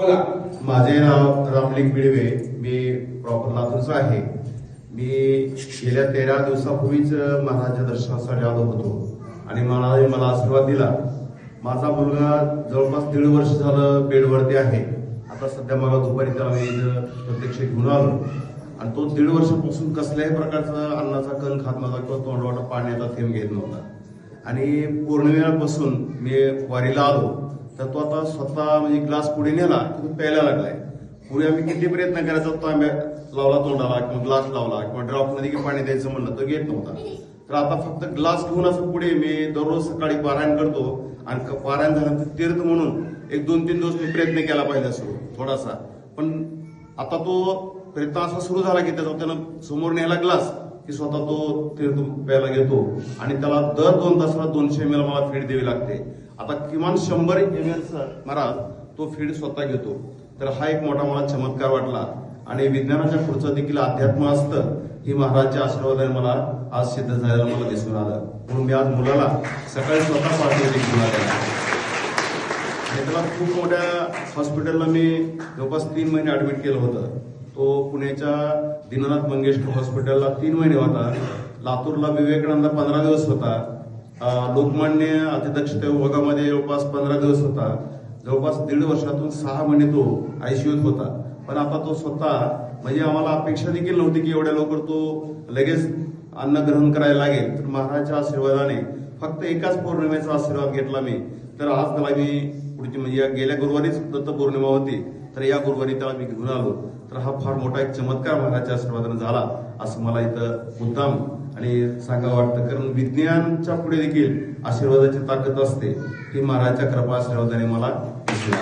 बोला. माझे नाव रामलिंग बिडवे मी प्रॉपर लातूरचा आहे. मी गेल्या तेरा दिवसापूर्वीच महाराजच्या दर्शनासाठी आलो होतो. आणि महाराजांनी मला आशीर्वाद दिला. माझा मुलगा जवळपास दीड वर्ष झालं बेडवरती आहे. आता सध्या मला दुपारी त्याला मी प्रत्यक्ष घेऊन आलो. आणि तो दीड वर्षापासून कसल्याही प्रकारचा अन्नाचा कण खात नव्हता किंवा तोंडवाटा पाण्याचा थेंब घेत नव्हता. आणि पौर्णिमेपासून मी वारीला आलो. तर तो आता स्वतः म्हणजे ग्लास पुढे नेला की तो प्यायला लागलाय. पुढे आम्ही किती प्रयत्न करायचा तांब्या लावला तोंडाला किंवा ग्लास लावला किंवा ड्रॉपमध्ये की पाणी द्यायचं म्हणलं तर घेत नव्हता. तर आता फक्त ग्लास घेऊन असं पुढे मी दररोज सकाळी पारायण करतो. आणि क- पारायण झाल्यानंतर तीर्थ म्हणून एक दोन तीन दिवस मी प्रयत्न केला पाहिजे असो थोडासा. पण आता तो प्रयत्न असा सुरू झाला की त्याचा त्यानं समोर न्यायला ग्लास. की स्वतः तो तीर्थ प्यायला घेतो आणि त्याला दर दोन तासाला दोनशे एम एल मला फीड द्यावी लागते. आता किमान शंभर एम एल महाराज तो फीड स्वतः घेतो. तर हा एक मोठा मला चमत्कार वाटला. आणि विज्ञानाच्या पुढचं देखील अध्यात्म असतं ही महाराजच्या आशीर्वादाने मला आज सिद्ध झालेलं मला दिसून आलं. म्हणून मी आज मुलाला सकाळी स्वतः पाठवले घेऊन आलेला आणि त्याला खूप मोठ्या हॉस्पिटलला मी जवळपास तीन महिने ऍडमिट केलं होतं. तो पुण्याच्या दीनानाथ मंगेशकर हॉस्पिटलला तीन महिने होता. लातूरला विवेकानंद पंधरा दिवस होता. लोकमान्य अतिदक्षता विभागामध्ये जवळपास पंधरा दिवस होता. जवळपास दीड वर्षातून सहा महिने तो आयसीयूत होता. पण आता तो स्वतः म्हणजे आम्हाला अपेक्षा देखील नव्हती की एवढ्या लवकर तो लगेच अन्न ग्रहण करायला लागेल. तर महाराजच्या आशीर्वादाने फक्त एकाच पौर्णिमेचा आशीर्वाद घेतला मी. तर आज त्याला मी पुढची म्हणजे या गेल्या गुरुवारीच दत्त पौर्णिमा होती. तर या गुरुवारी त्याला मी घेऊन आलो. तर हा फार मोठा एक चमत्कार महाराजच्या आशीर्वादाने झाला असं मला इथं मुद्दाम आणि सांगावं वाटतं. कारण विज्ञानच्या पुढे देखील आशीर्वादाची ताकद असते ही महाराजच्या कृपा आशीर्वादाने मला दिसून